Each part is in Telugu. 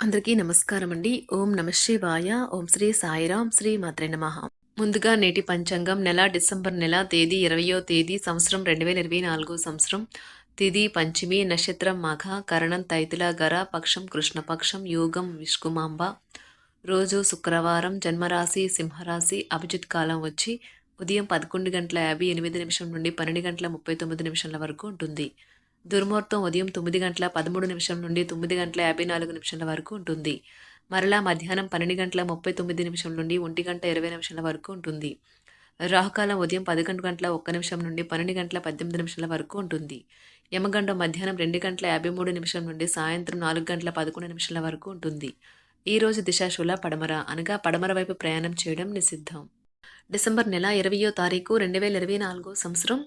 అందరికీ నమస్కారం అండి ఓం నమ శివాయ. ఓం శ్రీ సాయిరాం. శ్రీ మాత్రే నమ. ముందుగా నేటి పంచాంగం నెల డిసెంబర్ నెల తేదీ ఇరవయో తేదీ సంవత్సరం రెండు వేల ఇరవై నాలుగు సంవత్సరం. తిది పంచమి నక్షత్రం మఘ కరణం తైతుల గర పక్షం కృష్ణపక్షం యోగం విష్కుమాంబ రోజు శుక్రవారం జన్మరాశి సింహరాశి అభిజిత్ కాలం వచ్చి ఉదయం పదకొండు గంటల యాభై ఎనిమిది నిమిషం నుండి పన్నెండు గంటల ముప్పై తొమ్మిది నిమిషాల వరకు ఉంటుంది. దుర్ముహూర్తం ఉదయం తొమ్మిది గంటల పదమూడు నిమిషం నుండి తొమ్మిది గంటల యాభై నాలుగు నిమిషాల వరకు ఉంటుంది. మరలా మధ్యాహ్నం పన్నెండు గంటల ముప్పై తొమ్మిది నిమిషం నుండి ఒంటి గంట ఇరవై నిమిషాల వరకు ఉంటుంది. రాహుకాలం ఉదయం పదకొండు గంటల ఒక్క నిమిషం నుండి పన్నెండు గంటల పద్దెనిమిది నిమిషాల వరకు ఉంటుంది. యమగండం మధ్యాహ్నం రెండు గంటల యాభై మూడు నిమిషం నుండి సాయంత్రం నాలుగు గంటల పదకొండు నిమిషాల వరకు ఉంటుంది. ఈ రోజు దిశాశూల పడమర అనగా పడమర వైపు ప్రయాణం చేయడం నిషిద్ధం. డిసెంబర్ నెల ఇరవయో తారీఖు రెండు వేల ఇరవై నాలుగో సంవత్సరం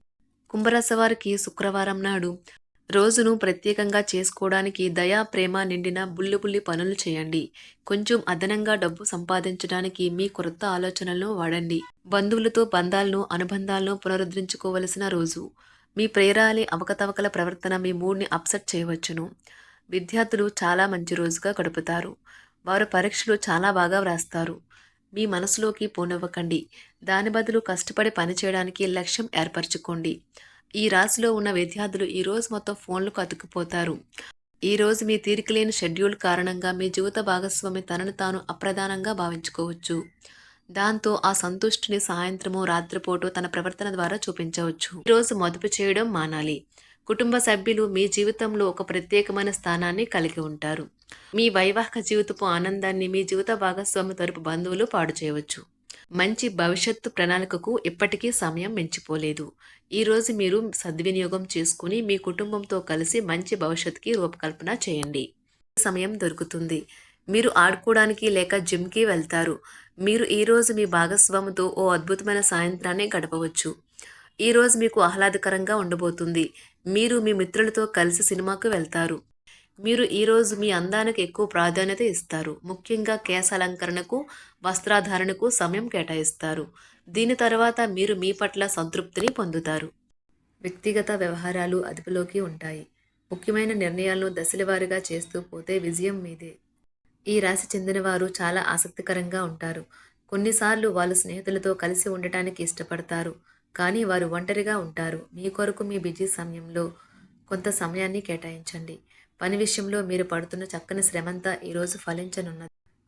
కుంభరాశి వారికి శుక్రవారం నాడు రోజును ప్రత్యేకంగా చేసుకోవడానికి దయా ప్రేమ నిండిన బుల్లి బుల్లి పనులు చేయండి. కొంచెం అదనంగా డబ్బు సంపాదించడానికి మీ కొత్త ఆలోచనలను వాడండి. బంధువులతో బంధాలను అనుబంధాలను పునరుద్ధరించుకోవలసిన రోజు. మీ ప్రేరాలి అవకతవకల ప్రవర్తన మీ మూడ్ని అప్సెట్ చేయవచ్చును. విద్యార్థులు చాలా మంచి రోజుగా గడుపుతారు. వారు పరీక్షలు చాలా బాగా వ్రాస్తారు. మీ మనసులోకి పోనివ్వకండి. దాని బదులు కష్టపడి పనిచేయడానికి లక్ష్యం ఏర్పరచుకోండి. ఈ రాశిలో ఉన్న విద్యార్థులు ఈరోజు మొత్తం ఫోన్లకు అతుక్కుపోతారు. ఈరోజు మీ తీరికలేని షెడ్యూల్ కారణంగా మీ జీవిత భాగస్వామి తనను తాను అప్రధానంగా భావించుకోవచ్చు. దాంతో ఆ సంతుష్టిని సాయంత్రము రాత్రిపూట తన ప్రవర్తన ద్వారా చూపించవచ్చు. ఈరోజు మదుపు చేయడం మానాలి. కుటుంబ సభ్యులు మీ జీవితంలో ఒక ప్రత్యేకమైన స్థానాన్ని కలిగి ఉంటారు. మీ వైవాహిక జీవితపు ఆనందాన్ని మీ జీవిత భాగస్వామి తరపు బంధువులు పాడు చేయవచ్చు. మంచి భవిష్యత్తు ప్రణాళికకు ఇప్పటికీ సమయం మించిపోలేదు. ఈరోజు మీరు సద్వినియోగం చేసుకుని మీ కుటుంబంతో కలిసి మంచి భవిష్యత్తుకి రూపకల్పన చేయండి. సమయం దొరుకుతుంది. మీరు ఆడుకోవడానికి లేక జిమ్కి వెళ్తారు. మీరు ఈరోజు మీ భాగస్వామితో ఓ అద్భుతమైన సాయంత్రాన్ని గడపవచ్చు. ఈరోజు మీకు ఆహ్లాదకరంగా ఉండబోతుంది. మీరు మీ మిత్రులతో కలిసి సినిమాకు వెళ్తారు. మీరు ఈరోజు మీ అందానికి ఎక్కువ ప్రాధాన్యత ఇస్తారు. ముఖ్యంగా కేశాలంకరణకు వస్త్రాధారణకు సమయం కేటాయిస్తారు. దీని తర్వాత మీరు మీ పట్ల సంతృప్తిని పొందుతారు. వ్యక్తిగత వ్యవహారాలు అదుపులోకి ఉంటాయి. ముఖ్యమైన నిర్ణయాలను దశలవారీగా చేస్తూ పోతే విజయం మీదే. ఈ రాశి చెందినవారు చాలా ఆసక్తికరంగా ఉంటారు. కొన్నిసార్లు వాళ్ళు స్నేహితులతో కలిసి ఉండటానికి ఇష్టపడతారు. కానీ వారు ఒంటరిగా ఉంటారు. మీ కొరకు మీ బిజీ సమయంలో కొంత సమయాన్ని కేటాయించండి. పని విషయంలో మీరు పడుతున్న చక్కని శ్రమంతా ఈరోజు ఫలించనున్నది.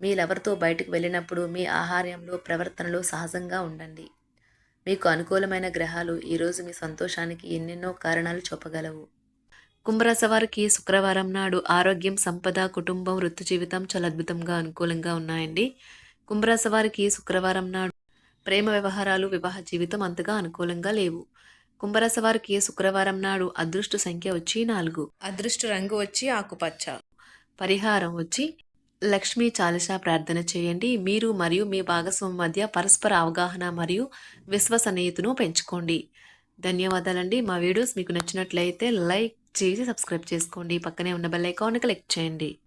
మీ లవర్తో బయటకు వెళ్ళినప్పుడు మీ ఆహార్యంలో ప్రవర్తనలో సహజంగా ఉండండి. మీకు అనుకూలమైన గ్రహాలు ఈరోజు మీ సంతోషానికి ఎన్నెన్నో కారణాలు చూపగలవు. కుంభరాశి వారికి శుక్రవారం నాడు ఆరోగ్యం సంపద కుటుంబం వృత్తి జీవితం చాలా అద్భుతంగా అనుకూలంగా ఉన్నాయండి. కుంభరాశి వారికి శుక్రవారం నాడు ప్రేమ వ్యవహారాలు వివాహ జీవితం అంతగా అనుకూలంగా లేవు. కుంభరాశి వారికి శుక్రవారం నాడు అదృష్ట సంఖ్య వచ్చి నాలుగు. అదృష్ట రంగు వచ్చి ఆకుపచ్చ. పరిహారం వచ్చి లక్ష్మీ చాలిసా ప్రార్థన చేయండి. మీరు మరియు మీ భాగస్వామి మధ్య పరస్పర అవగాహన మరియు విశ్వసనీయతను పెంచుకోండి. ధన్యవాదాలండి. మా వీడియోస్ మీకు నచ్చినట్లయితే లైక్ చేసి సబ్స్క్రైబ్ చేసుకోండి. పక్కనే ఉన్న బెల్ ఐకాన్ క్లిక్ చేయండి.